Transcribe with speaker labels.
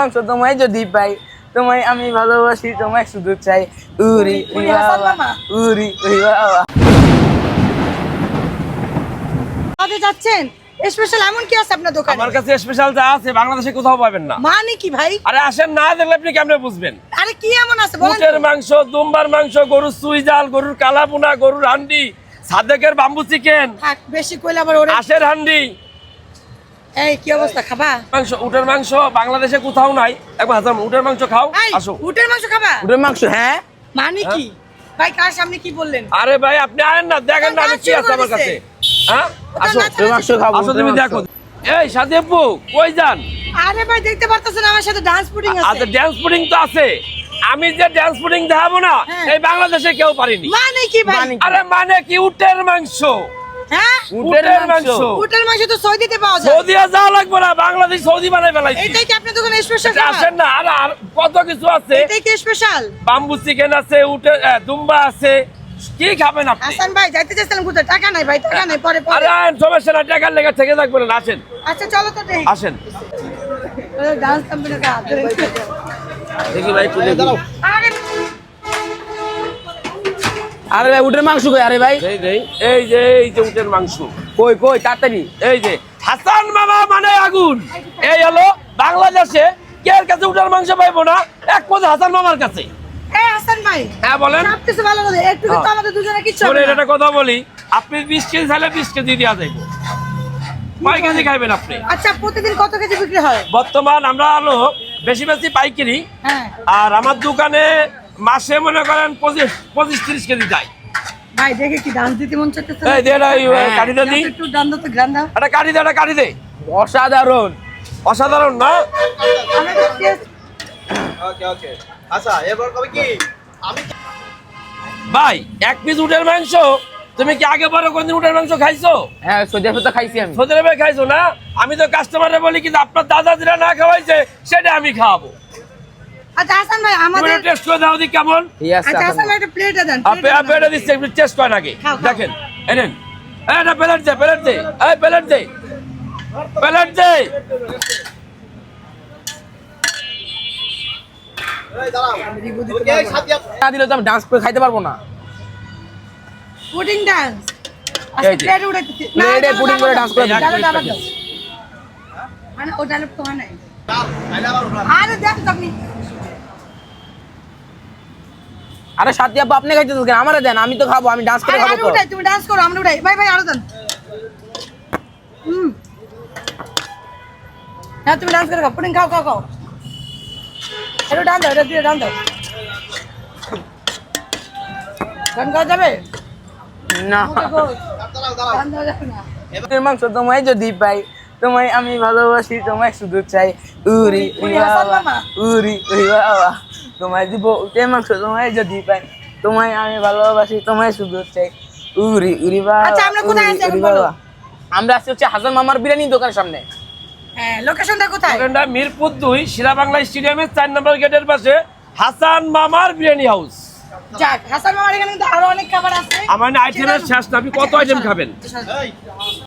Speaker 1: মাংস তোমায় যদি পাই তোমায় আমি ভালোবাসি তোমায় শুধু চাই। উরি উরি
Speaker 2: উরি
Speaker 1: বাবা। উরি উরি বাবা।
Speaker 2: কোথায় যাচ্ছেন? স্পেশাল এমন কি আছে আপনার দোকানে?
Speaker 3: আমার কাছে স্পেশাল যা আছে বাংলাদেশে কোথাও পাবেন না।
Speaker 2: মানে কি ভাই?
Speaker 3: আরে আসেন না দেখলে আপনি কেমনে বুঝবেন?
Speaker 2: আরে কি এমন আছে বলেন
Speaker 3: উটের মাংস দুম্বার মাংস গরুর সুইজাল গরুর কালাপুনা গরুর হান্ডি সাদেকের বাম্বু চিকেন
Speaker 2: বেশি কইলে আবার ওরে
Speaker 3: আশের হান্ডি।
Speaker 2: এই কি অবস্থা? খাবা?
Speaker 3: মাংস উটের মাংস বাংলাদেশে কোথাও নাই। একবার হাজার উটের মাংস খাও আসো।
Speaker 2: উটের মাংস খাবা?
Speaker 1: উটের মাংস হ্যাঁ?
Speaker 2: মানে কি? ভাই কার সামনে কি বললেন?
Speaker 3: আরে ভাই আপনি আয়েন না দেখেন না আমি কি আছে আমার কাছে। হ্যাঁ? আসো।
Speaker 1: উটের মাংস খাব
Speaker 3: আসো তুমি দেখো। এই কই যান?
Speaker 2: আরে ভাই দেখতে পারতেছেন আমার সাথে ডান্স পুডিং আছে
Speaker 3: আচ্ছা ড্যান্স পুডিং তো আছে। আমি যে ড্যান্স পুডিং দেখাবো না
Speaker 2: হ্যাঁ।
Speaker 3: এই বাংলাদেশে কেউ পারিনি।
Speaker 2: মানে কি ভাই?
Speaker 1: মানে
Speaker 3: আরে মানে কি উটের মাংস?
Speaker 2: হ্যাঁ?
Speaker 1: উটের
Speaker 3: উটের
Speaker 1: মাংস।
Speaker 3: মাংস।
Speaker 2: উটের মাংস তো সৌদিতে পাওয়া যায়।
Speaker 3: সৌদি আর যাওয়া লাগবে না বাংলাদেশ সৌদি বানাই ফেলাইছি।
Speaker 2: এটাই কি আপনার দোকানে স্পেশাল
Speaker 3: আসেন না আর আর কত কিছু আছে?
Speaker 2: এটাই কি স্পেশাল
Speaker 3: বাম্বু চিকেন আছে উটের দুম্বা আছে। কি খাবেন আপনি?
Speaker 2: হাসান ভাই যাইতে চাইছিলাম কোথায়? টাকা নাই ভাই টাকা নাই পরে পরে।
Speaker 3: আরে সমস্যা না টাকার লেগে থেকে থাকবেন না আসেন।
Speaker 2: আচ্ছা চলো তো দেখি।
Speaker 3: আসেন।
Speaker 2: ডান্স কম্পিটিশন
Speaker 3: দেখি ভাই একটু দেখি।
Speaker 2: আরে
Speaker 1: ভাই উটের মাংস কই? আরে ভাই।
Speaker 3: এই যে এই যে উটের মাংস।
Speaker 1: কই কই তাড়াতাড়ি।
Speaker 3: এই যে হাসান মামা মানে আগুন। এই হলো বাংলাদেশে কে এর কাছে উটের মাংস পাইবো না? এক পথে হাসান মামার কাছে।
Speaker 2: এই হাসান ভাই
Speaker 3: হ্যাঁ বলেন।
Speaker 2: সব কিছু ভালো একটু কিন্তু
Speaker 3: হ্যাঁ।
Speaker 2: আমাদের দুজনে না।
Speaker 3: একটা কথা বলি। আপনি বিশ কেজি চাইলে বিশ কেজি দেওয়া যাইব। কয় কেজি খাইবেন আপনি?
Speaker 2: আচ্ছা প্রতিদিন কত কেজি বিক্রি হয়?
Speaker 3: বর্তমান আমরা হলো বেশি বেশি পাইকারি।
Speaker 2: হ্যাঁ।
Speaker 3: আর আমার দোকানে মাসে মনে করেন পঁচিশ পঁচিশ তিরিশ কেজি যায়
Speaker 2: ভাই দেখে কি ডান্স দিতে মন চাইতেছে
Speaker 3: এই দে না, এই
Speaker 1: হ্যাঁ।
Speaker 3: দে।
Speaker 2: একটু ডান দাও। তো গ্রান দাও
Speaker 3: একটা কাঠি দে।
Speaker 1: অসাধারণ।
Speaker 3: অসাধারণ না?
Speaker 2: আমি তো
Speaker 4: ওকে ওকে আচ্ছা এরপর কবে কি? আমি
Speaker 3: ভাই এক পিস উটের মাংস তুমি কি আগে পরে কোনদিন উটের মাংস খাইছো?
Speaker 1: হ্যাঁ সৌদি আরবে তো খাইছি আমি।
Speaker 3: সৌদি আরবে খাইছো না? আমি তো কাস্টমারে বলি কিন্তু আপনার দাদা যেটা না খাওয়াইছে সেটা আমি খাওয়াবো।
Speaker 2: আচ্ছা হাসান ভাই আমাদের
Speaker 3: টেস্ট করে দাও দি কেমন।
Speaker 2: আচ্ছা হাসান ভাই একটা প্লেটে দেন
Speaker 3: আপনি আপনি এটা দিচ্ছে একটু টেস্ট করেন আগে।
Speaker 2: খাও, খাও।
Speaker 3: দেখেন এনেন এই এটা প্লেট দে প্লেট দে। এই প্লেট দে। প্লেট দে।
Speaker 4: এই দাঁড়াও ওকে এই সাথে
Speaker 1: না দিলে তো আমি ডান্স করে খাইতে পারব না।
Speaker 2: Pudding dance. প্লেটে
Speaker 1: করে করে।
Speaker 2: মানে ওটা লোক আরে তো আপনি।
Speaker 1: আরে সাথী আব্বা আপনি খাইতেছেন কেন? আমারে দেন আমি তো খাব আমি ডান্স করে খাব তো।
Speaker 2: তুমি ডান্স করো আমরা উঠাই। ভাই ভাই আরও দেন। হুম। হ্যাঁ তুমি ডান্স করে খাও পুডিং খাও খাও খাও। এটা ডান দাও এটা দিয়ে ডান দাও। গান গাওয়া যাবে?
Speaker 1: না। মাংস তোমায় যদি পাই। তোমায় আমি ভালোবাসি তোমায় শুধু চাই। উরি উরি
Speaker 2: উরি
Speaker 1: বাবা উরি উরি বাবা তোমায় দিব উটের মাংস তোমায় যদি পাই তোমায় আমি ভালোবাসি তোমায় শুধু চাই। উরি উরি বাবা
Speaker 2: আচ্ছা, আমরা কোথায় আছি এখন বলো?
Speaker 1: আমরা আছি হচ্ছে হাসান মামার বিরিয়ানি দোকানের সামনে।
Speaker 2: হ্যাঁ লোকেশনটা কোথায়?
Speaker 3: ওখানটা মিরপুর দুই শিরা বাংলা স্টেডিয়ামের চার নম্বর গেটের পাশে হাসান মামার বিরিয়ানি হাউস।
Speaker 2: যাক হাসান মামার এখানে কিন্তু আরও অনেক খাবার আছে।
Speaker 3: আমার আইটেমের শেষ না আপনি কত আইটেম খাবেন?
Speaker 4: এই